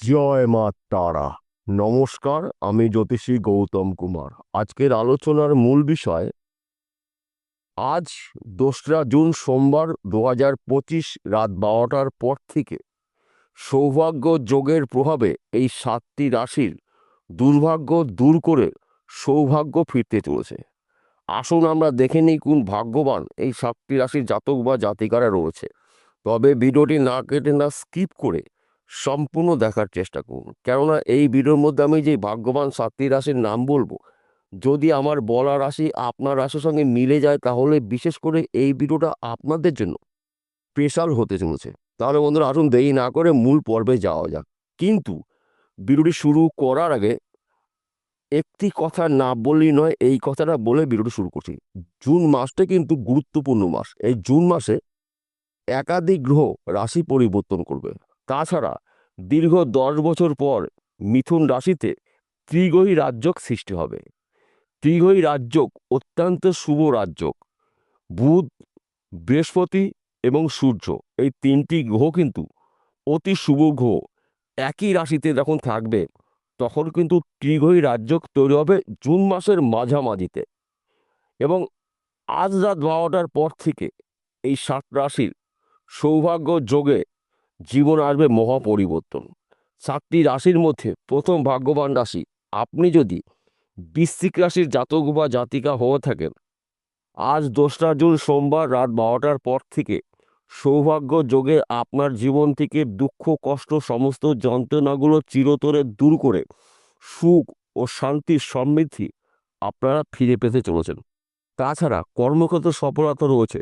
জয় মা তারা। নমস্কার, আমি জ্যোতিষী গৌতম কুমার। আজকের আলোচনার মূল বিষয়, আজ দোসরা জুন সোমবার দু হাজার পঁচিশ রাত বারোটার পর থেকে সৌভাগ্য যোগের প্রভাবে এই সাতটি রাশির দুর্ভাগ্য দূর করে সৌভাগ্য ফিরতে চলেছে। আসুন আমরা দেখে নিই কোন ভাগ্যবান এই সাতটি রাশির জাতক বা জাতিকারা রয়েছে। তবে ভিডিওটি না কেটে না স্কিপ করে সম্পূর্ণ দেখার চেষ্টা করুন। কেননা এই ভিডিওর মধ্যে আমি যে ভাগ্যবান সাতটি রাশির নাম বলব, যদি আমার বলা রাশি আপনার রাশির সঙ্গে মিলে যায়, তাহলে বিশেষ করে এই ভিডিওটা আপনাদের জন্য স্পেশাল হতে চলেছে। তাহলে বন্ধুরা আসুন দেরি না করে মূল পর্বে যাওয়া যাক। কিন্তু ভিডিওটি শুরু করার আগে একটি কথা না বললেই নয়, এই কথাটা বলে ভিডিওটি শুরু করছি। জুন মাসটা কিন্তু গুরুত্বপূর্ণ মাস। এই জুন মাসে একাধিক গ্রহ রাশি পরিবর্তন করবে। তাছাড়া দীর্ঘ দশ বছর পর মিথুন রাশিতে ত্রিগ্রহী রাজ্যক সৃষ্টি হবে। ত্রিগ্রহী রাজ্যক অত্যন্ত শুভ রাজ্যক বুধ, বৃহস্পতি এবং সূর্য এই তিনটি গ্রহ কিন্তু অতি শুভ গ্রহ। একই রাশিতে যখন থাকবে, তখন কিন্তু ত্রিগ্রহী রাজ্যক তৈরি হবে জুন মাসের মাঝামাঝিতে। এবং আজ রাত বারোটার পর থেকে এই সাত রাশির সৌভাগ্য যোগে জীবন আসবে মহা পরিবর্তন সাতটি রাশির মধ্যে প্রথম ভাগ্যবান রাশি, আপনি যদি বৃশ্চিক রাশির জাতক বা জাতিকা হয়ে থাকেন, আজ দোসরা জুন সোমবার রাত বারোটার পর থেকে সৌভাগ্য যোগে আপনার জীবন থেকে দুঃখ, কষ্ট, সমস্ত যন্ত্রণাগুলো চিরতরে দূর করে সুখ ও শান্তির সমৃদ্ধি আপনারা ফিরে পেতে চলেছেন। তাছাড়া কর্মক্ষেত্রে সফলতা রয়েছে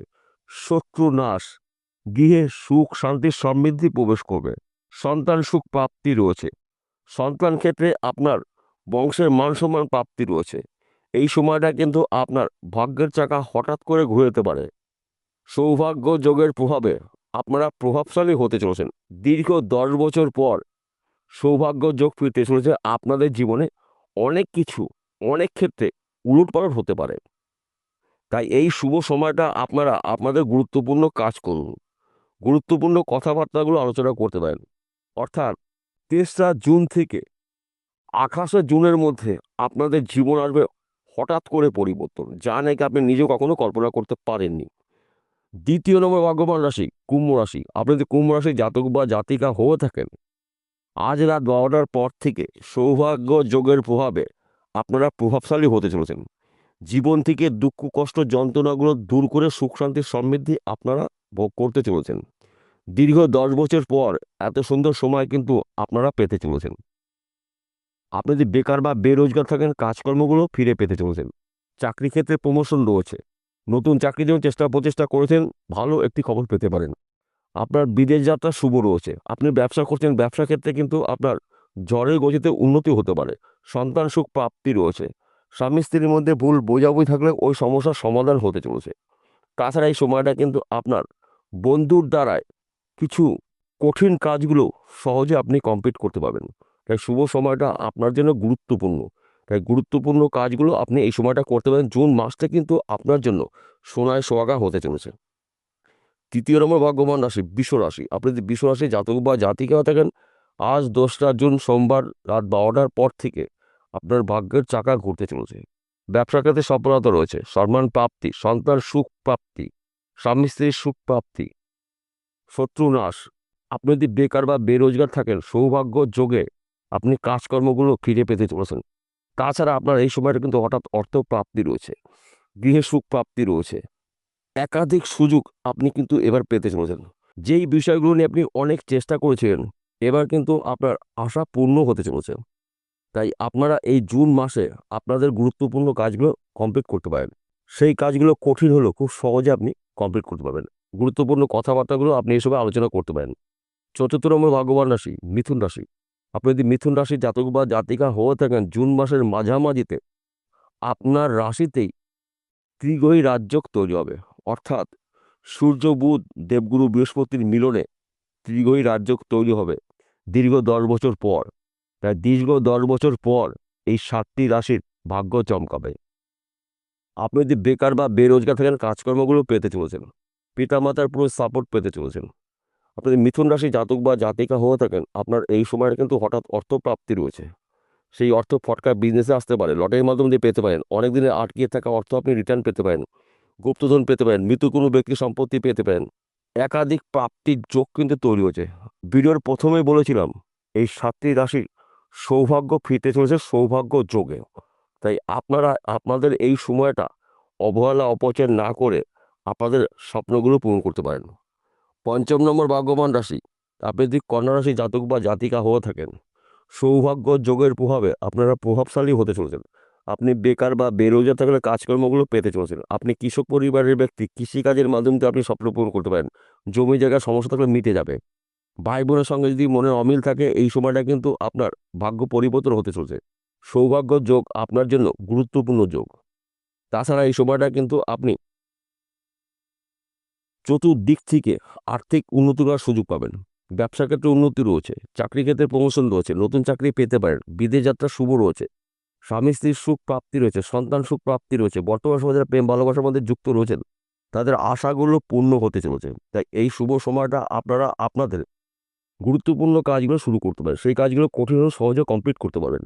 শত্রু নাশ গৃহে সুখ শান্তির সমৃদ্ধি প্রবেশ করবে। সন্তান সুখ প্রাপ্তি রয়েছে। সন্তান ক্ষেত্রে আপনার বংশের মান সম্মান প্রাপ্তি রয়েছে। এই সময়টা কিন্তু আপনার ভাগ্যের চাকা হঠাৎ করে ঘুরেতে পারে। সৌভাগ্য যোগের প্রভাবে আপনারা প্রভাবশালী হতে চলেছেন। দীর্ঘ দশ বছর পর সৌভাগ্য যোগ ফিরতে চলেছে আপনাদের জীবনে। অনেক কিছু, অনেক ক্ষেত্রে উলটপালট হতে পারে। তাই এই শুভ সময়টা আপনারা, আপনাদের গুরুত্বপূর্ণ কাজ করুন। গুরুত্বপূর্ণ কথাবার্তাগুলো আলোচনা করতে পারেন। অর্থাৎ তেসরা জুন থেকে আঠাশে জুনের মধ্যে আপনাদের জীবন আসবে হঠাৎ করে পরিবর্তন, যা নাকি আপনি নিজেও কখনো কল্পনা করতে পারেননি। দ্বিতীয় নম্বর ভাগ্যবান রাশি, কুম্ভ রাশি। আপনি যদি কুম্ভ রাশি জাতক বা জাতিকা হয়ে থাকেন, আজ রাত বারোটার পর থেকে সৌভাগ্য যোগের প্রভাবে আপনারা প্রভাবশালী হতে চলেছেন। জীবন থেকে দুঃখ, কষ্ট, যন্ত্রণাগুলো দূর করে সুখ শান্তির সমৃদ্ধি আপনারা ভোগ করতে চলেছেন। দীর্ঘ দশ বছর পর এত সুন্দর সময় কিন্তু আপনারা পেতে চলেছেন। আপনি যদি বেকার বা বেরোজগার থাকেন, কাজকর্মগুলো ফিরে পেতে চলেছেন। চাকরি ক্ষেত্রে প্রমোশন রয়েছে। নতুন চাকরির জন্য চেষ্টা প্রচেষ্টা করেছেন, ভালো একটি খবর পেতে পারেন। আপনার বিদেশ যাত্রা শুভ রয়েছে। আপনি ব্যবসা করছেন, ব্যবসা ক্ষেত্রে কিন্তু আপনার জ্বরের গতিতে উন্নতি হতে পারে। সন্তান সুখ প্রাপ্তি রয়েছে। স্বামী স্ত্রীর মধ্যে ভুল বোঝাবুঝি থাকলে ওই সমস্যার সমাধান হতে চলেছে। তাছাড়া এই সময়টা কিন্তু আপনার বন্ধুর দ্বারায় কিছু কঠিন কাজগুলো সহজে আপনি কমপ্লিট করতে পারবেন। তাই শুভ সময়টা আপনার জন্য গুরুত্বপূর্ণ। তাই গুরুত্বপূর্ণ কাজগুলো আপনি এই সময়টা করতে পারেন। জুন মাসটা কিন্তু আপনার জন্য সোনায় সোয়াগা হতে চলেছে। তৃতীয় নম্বর ভাগ্যবান রাশি, বিশ্ব রাশি। আপনি যদি বিশ্ব রাশি জাতক বা জাতিকা থাকেন, আজ দশটা জুন, সোমবার রাত বারোটার পর থেকে আপনার ভাগ্যের চাকা ঘুরতে চলেছে। ব্যবসা ক্ষেত্রে সফলতা রয়েছে। সম্মান প্রাপ্তি, সন্তান সুখ প্রাপ্তি, স্বামী স্ত্রীর সুখ প্রাপ্তি। শত্রু নাশ। আপনি যদি বেকার বা বেরোজগার থাকেন, সৌভাগ্য যোগে আপনি কাজকর্মগুলো ফিরে পেতে চলেছেন। তাছাড়া আপনার এই সময়টা কিন্তু হঠাৎ অর্থ প্রাপ্তি রয়েছে, গৃহে সুখ প্রাপ্তি রয়েছে। একাধিক সুযোগ আপনি কিন্তু এবার পেতে চলেছেন। যেই বিষয়গুলো নিয়ে আপনি অনেক চেষ্টা করেছিলেন এবার কিন্তু আপনার আশা পূর্ণ হতে চলেছে। তাই আপনারা এই জুন মাসে আপনাদের গুরুত্বপূর্ণ কাজগুলো কমপ্লিট করতে পারেন। সেই কাজগুলো কঠিন হলেও খুব সহজে আপনি কমপ্লিট করতে পারবেন। গুরুত্বপূর্ণ কথাবার্তাগুলো আপনি এসবে আলোচনা করতে পারেন। চতুর্থ নম্বর ভাগ্যবান রাশি, মিথুন রাশি। আপনি যদি মিথুন রাশির জাতক বা জাতিকা হয়ে থাকেন, জুন মাসের মাঝামাঝিতে আপনার রাশিতেই ত্রিগ্রহী রাজ্যক তৈরি হবে। অর্থাৎ সূর্য, বুধ, দেবগুরু, বৃহস্পতির মিলনে ত্রিগ্রহী রাজ্যক তৈরি হবে দীর্ঘ দশ বছর পর। দীর্ঘ দশ বছর পর এই সাতটি রাশির ভাগ্য চমকাবে। আপনি যদি বেকার বা বেরোজগার থাকেন, কাজকর্মগুলো পেতে চলেছেন। পিতামাতার পুরো সাপোর্ট পেতে চলেছেন। আপনাদের মিথুন রাশি জাতক বা জাতিকা হয়ে থাকেন, আপনার এই সময়টা কিন্তু হঠাৎ অর্থপ্রাপ্তি রয়েছে। সেই অর্থ ফটকা বিজনেসে আসতে পারে, লটারির মাধ্যমে দিয়ে পেতে পারেন, অনেক দিনের আটকিয়ে থাকা অর্থ আপনি রিটার্ন পেতে পারেন, গুপ্তধন পেতে পারেন মৃত কোনো ব্যক্তি সম্পত্তি পেতে পারেন। একাধিক প্রাপ্তির যোগ কিন্তু তৈরি হয়েছে। ভিডিওর প্রথমেই বলেছিলাম, এই সাতটি রাশির সৌভাগ্য ফিরতে চলেছে, সৌভাগ্য যোগে। তাই আপনারা, আপনাদের এই সময়টা অবহেলা, অপচয় না করে আপনাদের স্বপ্নগুলো পূরণ করতে পারেন। পঞ্চম নম্বর ভাগ্যবান রাশি। আপনি যদি কন্যা রাশি, জাতক বা জাতিকা হয়ে থাকেন, সৌভাগ্য যোগের প্রভাবে আপনারা প্রভাবশালী হতে চলেছেন। আপনি বেকার বা বেরোজগার থাকলে কাজকর্মগুলো পেতে চলেছেন। আপনি কৃষক পরিবারের ব্যক্তি, কৃষিকাজের মাধ্যমে আপনি স্বপ্ন পূরণ করতে পারেন। জমি জায়গার সমস্যা থাকলে মিটে যাবে। ভাই বোনের সঙ্গে যদি মনের অমিল থাকে, এই সময়টা কিন্তু আপনার ভাগ্য পরিবর্তন হতে চলছে। সৌভাগ্য যোগ আপনার জন্য গুরুত্বপূর্ণ যোগ। তাছাড়া এই সময়টা কিন্তু আপনি চতুর্দিক থেকে আর্থিক উন্নতি করার সুযোগ পাবেন। ব্যবসা ক্ষেত্রে উন্নতি রয়েছে, চাকরি ক্ষেত্রে প্রমোশন রয়েছে, নতুন চাকরি পেতে পারেন, বিদেশ যাত্রা শুভ রয়েছে, স্বামী স্ত্রীর সুখ প্রাপ্তি রয়েছে, সন্তান সুখ প্রাপ্তি রয়েছে, বর্তমান সময় যারা প্রেম, ভালোবাসার মধ্যে যুক্ত রয়েছেন, তাদের আশাগুলো পূর্ণ হতে চলেছে। তাই এই শুভ সময়টা আপনারা আপনাদের গুরুত্বপূর্ণ কাজগুলো শুরু করতে পারেন। সেই কাজগুলো কঠিন হলেও সহজে কমপ্লিট করতে পারবেন।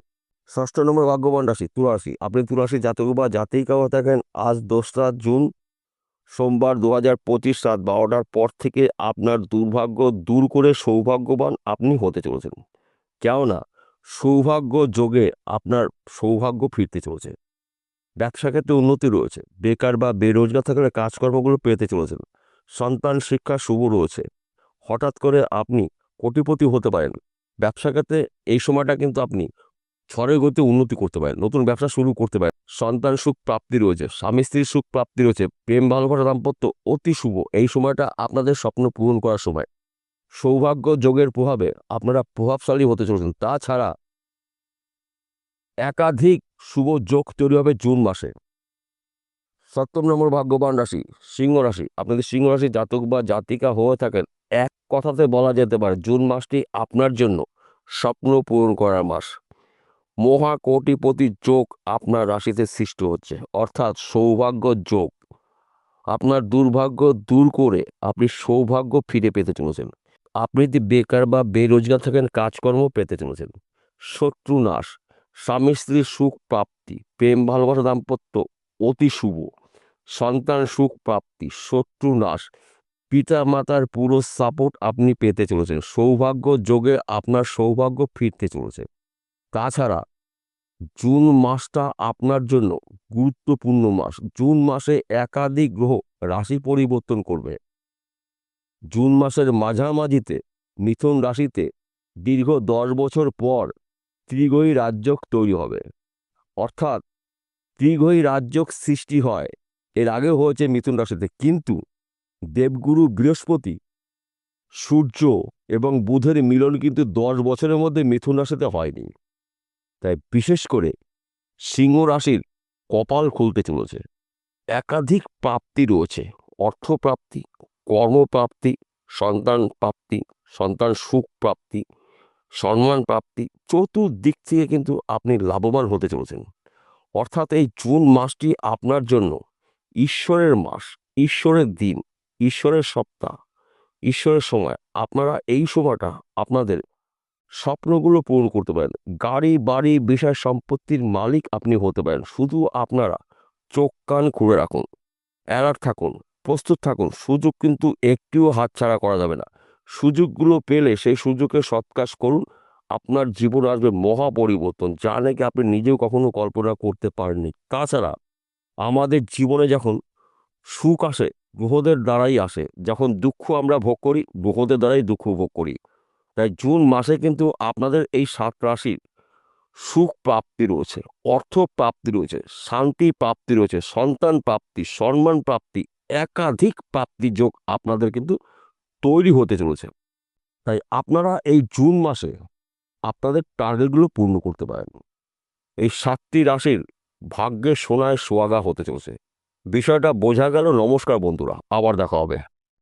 ষষ্ঠ নম্বর ভাগ্যবান রাশি, তুলারাশি। আপনি তুলারাশি জাতক বা জাতিকা থাকেন আজ দোসরা জুন, সোমবার দু হাজার পঁচিশ রাত বারোটার পর থেকে আপনার দুর্ভাগ্য দূর করে সৌভাগ্যবান আপনি হতে চলেছেন। কেননা, সৌভাগ্য যোগে আপনার সৌভাগ্য ফিরতে চলেছে। ব্যবসা ক্ষেত্রে উন্নতি রয়েছে। বেকার বা বেরোজগার থাকলে কাজকর্মগুলো পেতে চলেছেন। সন্তান শিক্ষা শুভ রয়েছে। হঠাৎ করে আপনি কোটিপতি হতে পারেন। ব্যবসা ক্ষেত্রে এই সময়টা কিন্তু আপনি ঝড়ের গতি উন্নতি করতে পারেন, নতুন ব্যবসা শুরু করতে পারেন। সন্তান সুখ প্রাপ্তি রয়েছে, স্বামী স্ত্রীর সুখ প্রাপ্তি রয়েছে, প্রেম ভালোবাসা দাম্পত্য অতি শুভ। এই সময়টা আপনাদের স্বপ্ন পূরণ করার সময়। সৌভাগ্য যোগের প্রভাবে আপনারা প্রভাবশালী হতে চলেছেন। তাছাড়া একাধিক শুভ যোগ তৈরি হবে জুন মাসে। সপ্তম নম্বর ভাগ্যবান রাশি, সিংহ রাশি। আপনাদের সিংহ রাশি জাতক বা জাতিকা হয়ে থাকেন। এক কথাতে বলা যেতে পারে জুন মাসটি আপনার জন্য স্বপ্ন পূরণ করার মাস। মহা কোটিপতি যোগ আপনার রাশিতে সৃষ্টি হচ্ছে, অর্থাৎ সৌভাগ্য যোগ। আপনার দুর্ভাগ্য দূর করে আপনি সৌভাগ্য ফিরে পেতে চলেছেন। আপনি যদি বেকার বা বেরোজগার থাকেন, কাজকর্ম পেতে চলেছেন। শত্রু নাশ, স্বামী স্ত্রীর সুখ প্রাপ্তি, প্রেম, ভালোবাসা, দাম্পত্য অতি শুভ, সন্তান সুখ প্রাপ্তি, শত্রু নাশ পিতা মাতার পুরো সাপোর্ট আপনি পেতে চলেছেন। সৌভাগ্য যোগে আপনার সৌভাগ্য ফিরতে চলেছে। তাছাড়া জুন মাসটা আপনার জন্য গুরুত্বপূর্ণ মাস। জুন মাসে একাধিক গ্রহ রাশি পরিবর্তন করবে। জুন মাসের মাঝামাঝিতে মিথুন রাশিতে দীর্ঘ দশ বছর পর ত্রিগয়ী রাজ্যক তৈরি হবে। অর্থাৎ ত্রিগয়ী রাজ্যক সৃষ্টি হয়। এর আগেও হয়েছে মিথুন রাশিতে। কিন্তু দেবগুরু বৃহস্পতি, সূর্য এবং বুধের মিলন কিন্তু দশ বছরের মধ্যে মিথুন রাশিতে হয়নি। তাই বিশেষ করে সিংহ রাশির কপাল খুলতে চলেছে। একাধিক প্রাপ্তি রয়েছে। অর্থপ্রাপ্তি, কর্মপ্রাপ্তি, সন্তান প্রাপ্তি, সন্তান সুখ প্রাপ্তি, সম্মান প্রাপ্তি, চতুর্দিক থেকে কিন্তু আপনি লাভবান হতে চলেছেন। অর্থাৎ এই জুন মাসটি আপনার জন্য ঈশ্বরের মাস, ঈশ্বরের দিন। ঈশ্বরের সপ্তাহ, ঈশ্বরের সময়। আপনারা এই সময়টা আপনাদের স্বপ্নগুলো পূরণ করতে পারেন। গাড়ি, বাড়ি, বিষয় সম্পত্তির মালিক আপনি হতে পারেন। শুধু আপনারা চোখ, কান খুলে রাখুন, অ্যালার্ট থাকুন, প্রস্তুত থাকুন। সুযোগ কিন্তু একটিও হাতছাড়া করা যাবে না। সুযোগগুলো পেলে সেই সুযোগের সৎকাজ করুন। আপনার জীবন আসবে মহা পরিবর্তন। যা নাকি আপনি নিজেও কখনো কল্পনা করতে পারেননি। তাছাড়া আমাদের জীবনে যখন সুখ আসে গ্রহদের দ্বারাই আসে। যখন দুঃখ আমরা ভোগ করি, গ্রহদের দ্বারাই দুঃখ ভোগ করি। তাই জুন মাসে কিন্তু আপনাদের এই সাত রাশির সুখ প্রাপ্তি রয়েছে, অর্থ প্রাপ্তি রয়েছে, শান্তি প্রাপ্তি রয়েছে, সন্তান প্রাপ্তি, সম্মান প্রাপ্তি, একাধিক প্রাপ্তি যোগ আপনাদের কিন্তু তৈরি হতে চলেছে। তাই আপনারা এই জুন মাসে আপনাদের টার্গেটগুলো পূর্ণ করতে পারেন। এই সাতটি রাশির ভাগ্যের সোনায় সোয়াগা হতে চলেছে। বিষয়টা বোঝা গেল নমস্কার বন্ধুরা আবার দেখা হবে।